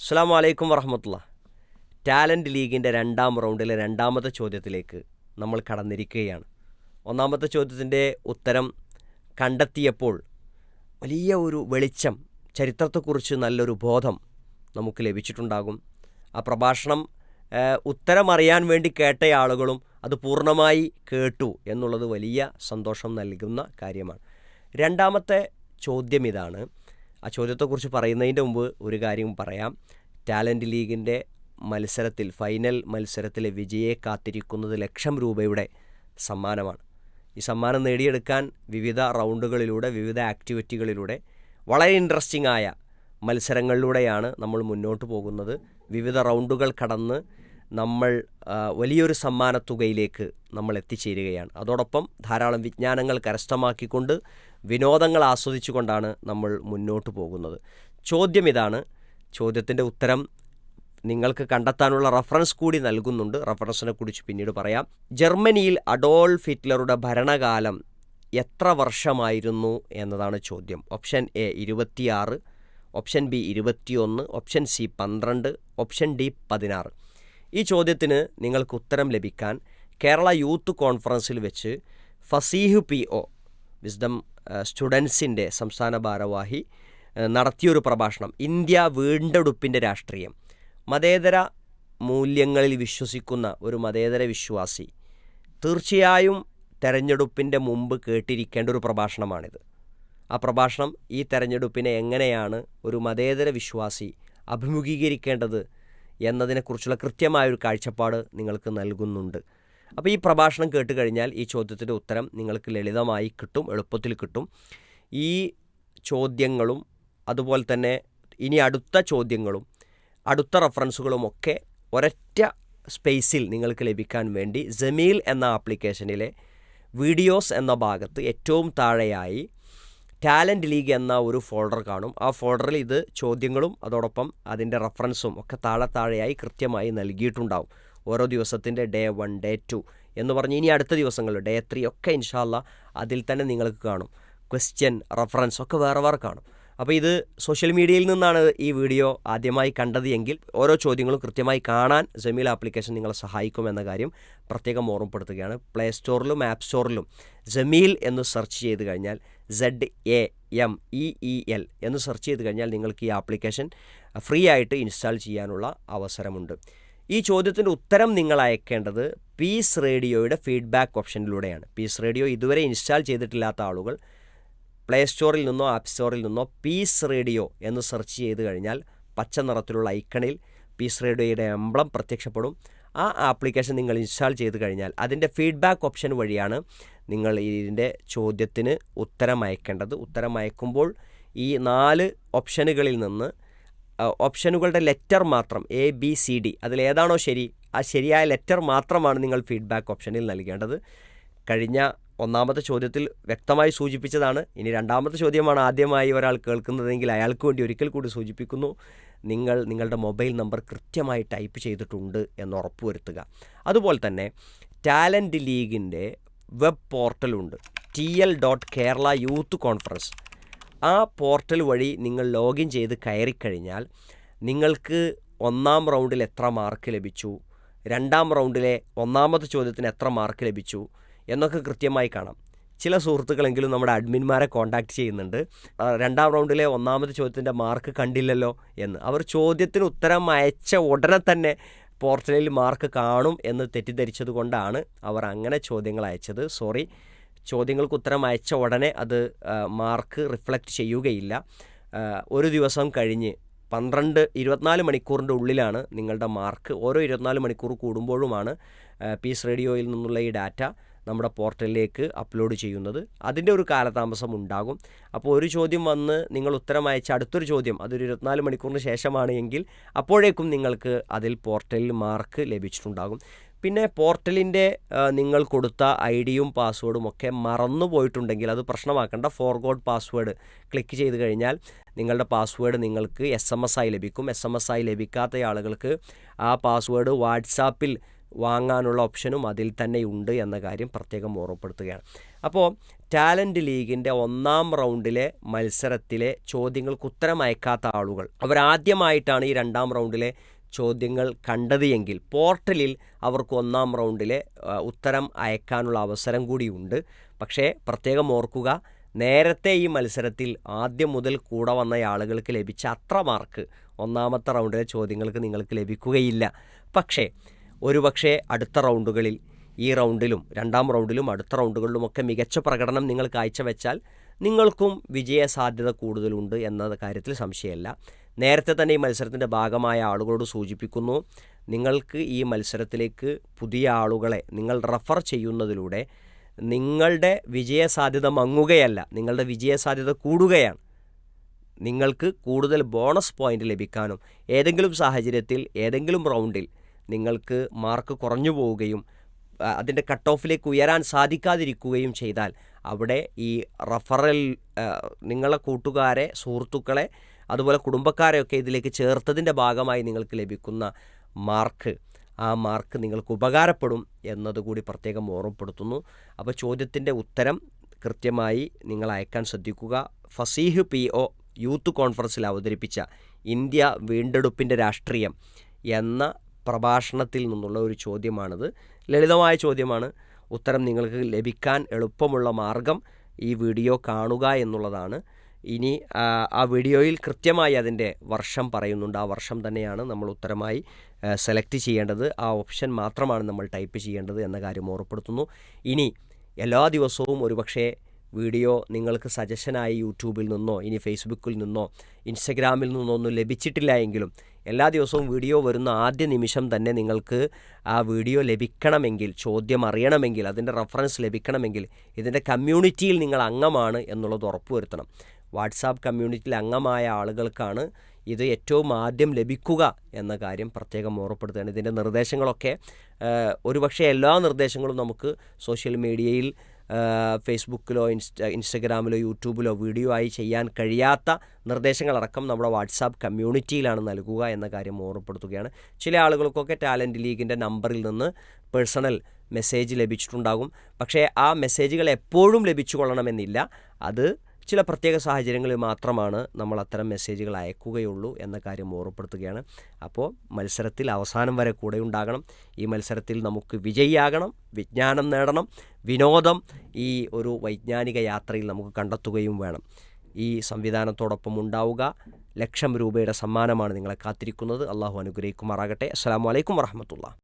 അസ്സാം വലൈക്കും വറഹമത്തുള്ള ടാലന്റ് ലീഗിന്റെ രണ്ടാം റൗണ്ടിലെ രണ്ടാമത്തെ ചോദ്യത്തിലേക്ക് നമ്മൾ കടന്നിരിക്കുകയാണ്. ഒന്നാമത്തെ ചോദ്യത്തിന്റെ ഉത്തരം കണ്ടെത്തിയപ്പോൾ വലിയ ഒരു വെളിച്ചം ചരിത്രത്തെക്കുറിച്ച് നല്ലൊരു ബോധം നമുക്ക് ലഭിച്ചിട്ടുണ്ടാകും. ആ പ്രഭാഷണം ഉത്തരമറിയാൻ വേണ്ടി കേട്ട ആളുകളും അത് പൂർണമായി കേട്ടു എന്നുള്ളത് വലിയ സന്തോഷം നൽകുന്ന കാര്യമാണ്. രണ്ടാമത്തെ ചോദ്യം ഇതാണ്. ആ ചോദ്യത്തെക്കുറിച്ച് പറയുന്നതിന്റെ മുമ്പ് ഒരു കാര്യം പറയാം. ടാലന്റ് ലീഗിന്റെ മത്സരത്തിൽ ഫൈനൽ മത്സരത്തിലെ വിജയെ കാത്തിരിക്കുന്നത് ലക്ഷം രൂപയുടെ സമ്മാനമാണ്. ഈ സമ്മാനം നേടിയെടുക്കാൻ വിവിധ റൗണ്ടുകളിലൂടെ വിവിധ ആക്ടിവിറ്റികളിലൂടെ വളരെ ഇൻട്രസ്റ്റിംഗ് ആയ മത്സരങ്ങളിലൂടെയാണ് നമ്മൾ മുന്നോട്ട് പോകുന്നത്. വിവിധ റൗണ്ടുകൾ കടന്ന് നമ്മൾ വലിയൊരു സമ്മാനത്തുകയിലേക്ക് നമ്മൾ എത്തിച്ചേരുകയാണ്. അതോടൊപ്പം ധാരാളം വിജ്ഞാനങ്ങൾ കരസ്ഥമാക്കിക്കൊണ്ട് വിനോദങ്ങൾ ആസ്വദിച്ചുകൊണ്ടാണ് നമ്മൾ മുന്നോട്ട് പോകുന്നത്. ചോദ്യം ഇതാണ്. ചോദ്യത്തിന്റെ ഉത്തരം നിങ്ങൾക്ക് കണ്ടെത്താനുള്ള റഫറൻസ് കൂടി നൽകുന്നുണ്ട്. റഫറൻസിനെ കുറിച്ച് പിന്നീട് പറയാം. ജർമ്മനിയിൽ അഡോൾഫ് ഹിറ്റ്ലറുടെ ഭരണകാലം എത്ര വർഷമായിരുന്നു എന്നതാണ് ചോദ്യം. ഓപ്ഷൻ എ ഇരുപത്തിയാറ് ഓപ്ഷൻ ബി ഇരുപത്തിയൊന്ന് ഓപ്ഷൻ സി പന്ത്രണ്ട് ഓപ്ഷൻ ഡി പതിനാറ്. ഈ ചോദ്യത്തിന് നിങ്ങൾക്ക് ഉത്തരം ലഭിക്കാൻ കേരള യൂത്ത് കോൺഫറൻസിൽ വെച്ച് ഫസീഹ് പി ഒ വിസ്ഡം സ്റ്റുഡൻസിന്റെ സംസ്ഥാന ഭാരവാഹി നടത്തിയൊരു പ്രഭാഷണം ഇന്ത്യ വീണ്ടെടുപ്പിന്റെ രാഷ്ട്രീയം. മതേതര മൂല്യങ്ങളിൽ വിശ്വസിക്കുന്ന ഒരു മതേതര വിശ്വാസി തീർച്ചയായും തെരഞ്ഞെടുപ്പിന്റെ മുമ്പ് കേട്ടിരിക്കേണ്ട ഒരു പ്രഭാഷണമാണിത്. ആ പ്രഭാഷണം ഈ തെരഞ്ഞെടുപ്പിനെ എങ്ങനെയാണ് ഒരു മതേതര വിശ്വാസി അഭിമുഖീകരിക്കേണ്ടത് എന്നതിനെക്കുറിച്ചുള്ള കൃത്യമായൊരു കാഴ്ചപ്പാട് നിങ്ങൾക്ക് നൽകുന്നുണ്ട്. അപ്പോൾ ഈ പ്രഭാഷണം കേട്ട് കഴിഞ്ഞാൽ ഈ ചോദ്യത്തിന്റെ ഉത്തരം നിങ്ങൾക്ക് ലളിതമായി കിട്ടും എളുപ്പത്തിൽ കിട്ടും. ഈ ചോദ്യങ്ങളും അതുപോലെ തന്നെ ഇനി അടുത്ത ചോദ്യങ്ങളും അടുത്ത റെഫറൻസുകളുമൊക്കെ ഒരൊറ്റ സ്പേസിൽ നിങ്ങൾക്ക് ലഭിക്കാൻ വേണ്ടി ജമീൽ എന്ന ആപ്ലിക്കേഷനിലെ വീഡിയോസ് എന്ന ഭാഗത്ത് ഏറ്റവും താഴെയായി ടാലന്റ് ലീഗ് എന്ന ഒരു ഫോൾഡർ കാണും. ആ ഫോൾഡറിൽ ഇത് ചോദ്യങ്ങളും അതോടൊപ്പം അതിന്റെ റെഫറൻസും ഒക്കെ താഴെ താഴെയായി കൃത്യമായി നൽകിയിട്ടുണ്ടാവും. ഓരോ ദിവസത്തിന്റെ ഡേ വൺ ഡേ ടു എന്ന് പറഞ്ഞ് ഇനി അടുത്ത ദിവസങ്ങളിൽ ഡേ ത്രീ ഒക്കെ ഇൻഷാല്ല അതിൽ തന്നെ നിങ്ങൾക്ക് കാണും. ക്വസ്റ്റ്യൻ റഫറൻസ് ഒക്കെ വേറെ വേറെ കാണും. അപ്പോൾ ഇത് സോഷ്യൽ മീഡിയയിൽ നിന്നാണ് ഈ വീഡിയോ ആദ്യമായി കണ്ടത് എങ്കിൽ ഓരോ ചോദ്യങ്ങളും കൃത്യമായി കാണാൻ ജമീൽ ആപ്ലിക്കേഷൻ നിങ്ങളെ സഹായിക്കുമെന്ന കാര്യം പ്രത്യേകം ഓർമ്മപ്പെടുത്തുകയാണ്. പ്ലേ സ്റ്റോറിലും ആപ്പ് സ്റ്റോറിലും ജമീൽ എന്ന് സെർച്ച് ചെയ്ത് കഴിഞ്ഞാൽ Z A M E E L എന്ന് സെർച്ച് ചെയ്ത് കഴിഞ്ഞാൽ നിങ്ങൾക്ക് ഈ ആപ്ലിക്കേഷൻ ഫ്രീ ആയിട്ട് ഇൻസ്റ്റാൾ ചെയ്യാനുള്ള അവസരമുണ്ട്. ഈ ചോദ്യത്തിന്റെ ഉത്തരം നിങ്ങൾ അയക്കേണ്ടത് പീസ് റേഡിയോയുടെ ഫീഡ്ബാക്ക് ഓപ്ഷനിലൂടെയാണ് പീസ് റേഡിയോ ഇതുവരെ ഇൻസ്റ്റാൾ ചെയ്തിട്ടില്ലാത്ത ആളുകൾ പ്ലേ സ്റ്റോറിൽ നിന്നോ ആപ്പ് സ്റ്റോറിൽ നിന്നോ പീസ് റേഡിയോ എന്ന് സെർച്ച് ചെയ്ത് കഴിഞ്ഞാൽ പച്ച നിറത്തിലുള്ള ഐക്കണിൽ പീസ് റേഡിയോയുടെ എംബ്ലം പ്രത്യക്ഷപ്പെടും. ആ ആപ്ലിക്കേഷൻ നിങ്ങൾ ഇൻസ്റ്റാൾ ചെയ്ത് കഴിഞ്ഞാൽ അതിന്റെ ഫീഡ്ബാക്ക് ഓപ്ഷൻ വഴിയാണ് നിങ്ങൾ ഇതിന്റെ ചോദ്യത്തിന് ഉത്തരം അയക്കേണ്ടത്. ഉത്തരം അയക്കുമ്പോൾ ഈ നാല് ഓപ്ഷനുകളിൽ നിന്ന് ഓപ്ഷനുകളുടെ ലെറ്റർ മാത്രം എ ബി സി ഡി അതിലേതാണോ ശരി ആ ശരിയായ ലെറ്റർ മാത്രമാണ് നിങ്ങൾ ഫീഡ്ബാക്ക് ഓപ്ഷനിൽ നൽകേണ്ടത്. കഴിഞ്ഞ ഒന്നാമത്തെ ചോദ്യത്തിൽ വ്യക്തമായി സൂചിപ്പിച്ചതാണ്. ഇനി രണ്ടാമത്തെ ചോദ്യമാണ് ആദ്യമായി ഒരാൾ കേൾക്കുന്നതെങ്കിൽ അയാൾക്ക് വേണ്ടി ഒരിക്കൽ കൂടി സൂചിപ്പിക്കുന്നു. നിങ്ങൾ നിങ്ങളുടെ മൊബൈൽ നമ്പർ കൃത്യമായി ടൈപ്പ് ചെയ്തിട്ടുണ്ട് എന്ന് ഉറപ്പുവരുത്തുക. അതുപോലെ തന്നെ ടാലന്റ് ലീഗിന്റെ web പോർട്ടലുണ്ട്. T L dot Kerala youth conference. ആ പോർട്ടൽ വഴി നിങ്ങൾ ലോഗിൻ ചെയ്ത് കയറിക്കഴിഞ്ഞാൽ നിങ്ങൾക്ക് ഒന്നാം റൗണ്ടിൽ എത്ര മാർക്ക് ലഭിച്ചു രണ്ടാം റൗണ്ടിലെ ഒന്നാമത്തെ ചോദ്യത്തിന് എത്ര മാർക്ക് ലഭിച്ചു എന്നൊക്കെ കൃത്യമായി കാണാം. ചില സുഹൃത്തുക്കളെങ്കിലും നമ്മുടെ അഡ്മിന്മാരെ കോൺടാക്റ്റ് ചെയ്യുന്നുണ്ട്. രണ്ടാം റൗണ്ടിലെ ഒന്നാമത്തെ ചോദ്യത്തിന്റെ മാർക്ക് കണ്ടില്ലല്ലോ എന്ന്. അവർ ചോദ്യത്തിന് ഉത്തരം അയച്ച ഉടനെ തന്നെ പോർട്ടലിൽ മാർക്ക് കാണും എന്ന് തെറ്റിദ്ധരിച്ചത് കൊണ്ടാണ് അവർ അങ്ങനെ ചോദ്യങ്ങൾ അയച്ചത്. സോറി. ചോദ്യങ്ങൾക്ക് ഉത്തരം അയച്ച ഉടനെ അത് മാർക്ക് റിഫ്ലക്റ്റ് ചെയ്യുകയില്ല. ഒരു ദിവസം കഴിഞ്ഞ് പന്ത്രണ്ട് ഇരുപത്തിനാല് മണിക്കൂറിന്റെ ഉള്ളിലാണ് നിങ്ങളുടെ മാർക്ക് ഓരോ ഇരുപത്തിനാല് മണിക്കൂർ കൂടുമ്പോഴുമാണ് പീസ് റേഡിയോയിൽ നിന്നുള്ള ഈ ഡാറ്റ നമ്മുടെ പോർട്ടലിലേക്ക് അപ്ലോഡ് ചെയ്യുന്നത്. അതിന്റെ ഒരു കാലതാമസം ഉണ്ടാകും. അപ്പോൾ ഒരു ചോദ്യം വന്ന് നിങ്ങൾ ഉത്തരം അയച്ച അടുത്തൊരു ചോദ്യം അതൊരു ഇരുപത്തിനാല് മണിക്കൂറിന് ശേഷമാണ് എങ്കിൽ അപ്പോഴേക്കും നിങ്ങൾക്ക് അതിൽ പോർട്ടലിൽ മാർക്ക് ലഭിച്ചിട്ടുണ്ടാകും. പിന്നെ പോർട്ടലിന്റെ നിങ്ങൾ കൊടുത്ത ഐ ഡിയും പാസ്വേഡും ഒക്കെ മറന്നു പോയിട്ടുണ്ടെങ്കിൽ അത് പ്രശ്നമാക്കേണ്ട. ഫോർഗോഡ് പാസ്വേഡ് ക്ലിക്ക് ചെയ്ത് കഴിഞ്ഞാൽ നിങ്ങളുടെ പാസ്വേഡ് നിങ്ങൾക്ക് എസ് എം എസ് ആയി ലഭിക്കും. എസ് എം എസ് ആയി ലഭിക്കാത്ത ആളുകൾക്ക് ആ പാസ്വേഡ് വാട്സാപ്പിൽ വാങ്ങാനുള്ള ഓപ്ഷനും അതിൽ തന്നെ ഉണ്ട് എന്ന കാര്യം പ്രത്യേകം ഓർമ്മപ്പെടുത്തുകയാണ്. അപ്പോൾ ടാലന്റ് ലീഗിന്റെ ഒന്നാം റൗണ്ടിലെ മത്സരത്തിലെ ചോദ്യങ്ങൾക്ക് ഉത്തരം അയക്കാത്ത ആളുകൾ. അവരാദ്യമായിട്ടാണ് ഈ രണ്ടാം റൗണ്ടിലെ ചോദ്യങ്ങൾ കണ്ടത് എങ്കിൽ പോർട്ടലിൽ അവർക്ക് ഒന്നാം റൗണ്ടിലെ ഉത്തരം അയക്കാനുള്ള അവസരം കൂടിയുണ്ട്. പക്ഷേ പ്രത്യേകം ഓർക്കുക നേരത്തെ ഈ മത്സരത്തിൽ ആദ്യം മുതൽ കൂടെ വന്ന ആളുകൾക്ക് ലഭിച്ച അത്ര മാർക്ക് ഒന്നാമത്തെ റൗണ്ടിലെ ചോദ്യങ്ങൾക്ക് നിങ്ങൾക്ക് ലഭിക്കുകയില്ല. പക്ഷേ ഒരുപക്ഷേ അടുത്ത റൗണ്ടുകളിൽ ഈ റൗണ്ടിലും രണ്ടാം റൗണ്ടിലും അടുത്ത റൗണ്ടുകളിലുമൊക്കെ മികച്ച പ്രകടനം നിങ്ങൾ കാഴ്ചവെച്ചാൽ നിങ്ങൾക്കും വിജയ സാധ്യത കൂടുതലുണ്ട് എന്ന കാര്യത്തിൽ സംശയമല്ല. നേരത്തെ തന്നെ ഈ മത്സരത്തിന്റെ ഭാഗമായ ആളുകളോട് സൂചിപ്പിക്കുന്നു നിങ്ങൾക്ക് ഈ മത്സരത്തിലേക്ക് പുതിയ ആളുകളെ നിങ്ങൾ റഫർ ചെയ്യുന്നതിലൂടെ നിങ്ങളുടെ വിജയസാധ്യത മങ്ങുകയല്ല നിങ്ങളുടെ വിജയസാധ്യത കൂടുകയാണ്. നിങ്ങൾക്ക് കൂടുതൽ ബോണസ് പോയിന്റ് ലഭിക്കാനും ഏതെങ്കിലും സാഹചര്യത്തിൽ ഏതെങ്കിലും റൗണ്ടിൽ നിങ്ങൾക്ക് മാർക്ക് കുറഞ്ഞു പോവുകയും അതിന്റെ കട്ട് ഓഫിലേക്ക് ഉയരാൻ സാധിക്കാതിരിക്കുകയും ചെയ്താൽ അവിടെ ഈ റഫറൽ നിങ്ങളെ കൂട്ടുകാരെ സുഹൃത്തുക്കളെ അതുപോലെ കുടുംബക്കാരെയൊക്കെ ഇതിലേക്ക് ചേർത്തതിന്റെ ഭാഗമായി നിങ്ങൾക്ക് ലഭിക്കുന്ന മാർക്ക്. ആ മാർക്ക് നിങ്ങൾക്ക് ഉപകാരപ്പെടും എന്നതുകൂടി പ്രത്യേകം ഓർമ്മപ്പെടുത്തുന്നു. അപ്പോൾ ചോദ്യത്തിന്റെ ഉത്തരം കൃത്യമായി നിങ്ങൾ അയക്കാൻ ശ്രദ്ധിക്കുക. ഫസീഹ് പി ഒ യൂത്ത് കോൺഫറൻസിൽ അവതരിപ്പിച്ച ഇന്ത്യ വീണ്ടെടുപ്പിന്റെ രാഷ്ട്രീയം എന്ന പ്രഭാഷണത്തിൽ നിന്നുള്ള ഒരു ചോദ്യമാണിത്. ലളിതമായ ചോദ്യമാണ്. ഉത്തരം നിങ്ങൾക്ക് ലഭിക്കാൻ എളുപ്പമുള്ള മാർഗം ഈ വീഡിയോ കാണുക എന്നുള്ളതാണ്. ഇനി ആ, വീഡിയോയിൽ കൃത്യമായി അതിന്റെ വർഷം പറയുന്നുണ്ട്. ആ വർഷം തന്നെയാണ് നമ്മൾ ഉത്തരമായി സെലക്ട് ചെയ്യേണ്ടത്. ആ ഓപ്ഷൻ മാത്രമാണ് നമ്മൾ ടൈപ്പ് ചെയ്യേണ്ടത് എന്ന കാര്യം ഓർപ്പെടുത്തുന്നു ഇനി എല്ലാ ദിവസവും ഒരുപക്ഷേ വീഡിയോ നിങ്ങൾക്ക് സജഷനായി യൂട്യൂബിൽ നിന്നോ ഇനി ഫേസ്ബുക്കിൽ നിന്നോ ഇൻസ്റ്റഗ്രാമിൽ നിന്നോ ഒന്നും ലഭിച്ചിട്ടില്ല എങ്കിലും എല്ലാ ദിവസവും വീഡിയോ വരുന്ന ആദ്യ നിമിഷം തന്നെ നിങ്ങൾക്ക് ആ വീഡിയോ ലഭിക്കണമെങ്കിൽ ചോദ്യം അറിയണമെങ്കിൽ അതിന്റെ റെഫറൻസ് ലഭിക്കണമെങ്കിൽ ഇതിന്റെ കമ്മ്യൂണിറ്റിയിൽ നിങ്ങൾ അംഗമാണ് എന്നുള്ളത് ഉറപ്പുവരുത്തണം. വാട്സാപ്പ് കമ്മ്യൂണിറ്റിയിൽ അംഗമായ ആളുകൾക്കാണ് ഇത് ഏറ്റവും ആദ്യം ലഭിക്കുക എന്ന കാര്യം പ്രത്യേകം ഓർമ്മപ്പെടുത്തുകയാണ്. ഇതിന്റെ നിർദ്ദേശങ്ങളൊക്കെ ഒരുപക്ഷെ എല്ലാ നിർദ്ദേശങ്ങളും നമുക്ക് സോഷ്യൽ മീഡിയയിൽ ഫേസ്ബുക്കിലോ ഇൻസ്റ്റ ഇൻസ്റ്റഗ്രാമിലോ യൂട്യൂബിലോ വീഡിയോ ആയി ചെയ്യാൻ കഴിയാത്ത നിർദ്ദേശങ്ങളടക്കം നമ്മുടെ വാട്സാപ്പ് കമ്മ്യൂണിറ്റിയിലാണ് നൽകുക എന്ന കാര്യം ഓർമ്മപ്പെടുത്തുകയാണ്. ചില ആളുകൾക്കൊക്കെ ടാലന്റ് ലീഗിന്റെ നമ്പറിൽ നിന്ന് പേഴ്സണൽ മെസ്സേജ് ലഭിച്ചിട്ടുണ്ടാകും. പക്ഷേ ആ മെസ്സേജുകൾ എപ്പോഴും ലഭിച്ചു കൊള്ളണമെന്നില്ല അത് ചില പ്രത്യേക സാഹചര്യങ്ങളിൽ മാത്രമാണ് നമ്മൾ അത്തരം മെസ്സേജുകൾ അയക്കുകയുള്ളൂ എന്ന കാര്യം ഓർമ്മപ്പെടുത്തുകയാണ്. അപ്പോൾ മത്സരത്തിൽ അവസാനം വരെ കൂടെ ഉണ്ടാകണം. ഈ മത്സരത്തിൽ നമുക്ക് വിജയിയാകണം വിജ്ഞാനം നേടണം വിനോദം ഈ ഒരു വൈജ്ഞാനിക യാത്രയിൽ നമുക്ക് കണ്ടെത്തുകയും വേണം. ഈ സംവിധാനത്തോടൊപ്പം ഉണ്ടാവുക. ലക്ഷം രൂപയുടെ സമ്മാനമാണ് നിങ്ങളെ കാത്തിരിക്കുന്നത്. അള്ളാഹു അനുഗ്രഹിക്കുമാറാകട്ടെ. അസ്സാം വലൈക്കും വറഹമത്തുള്ള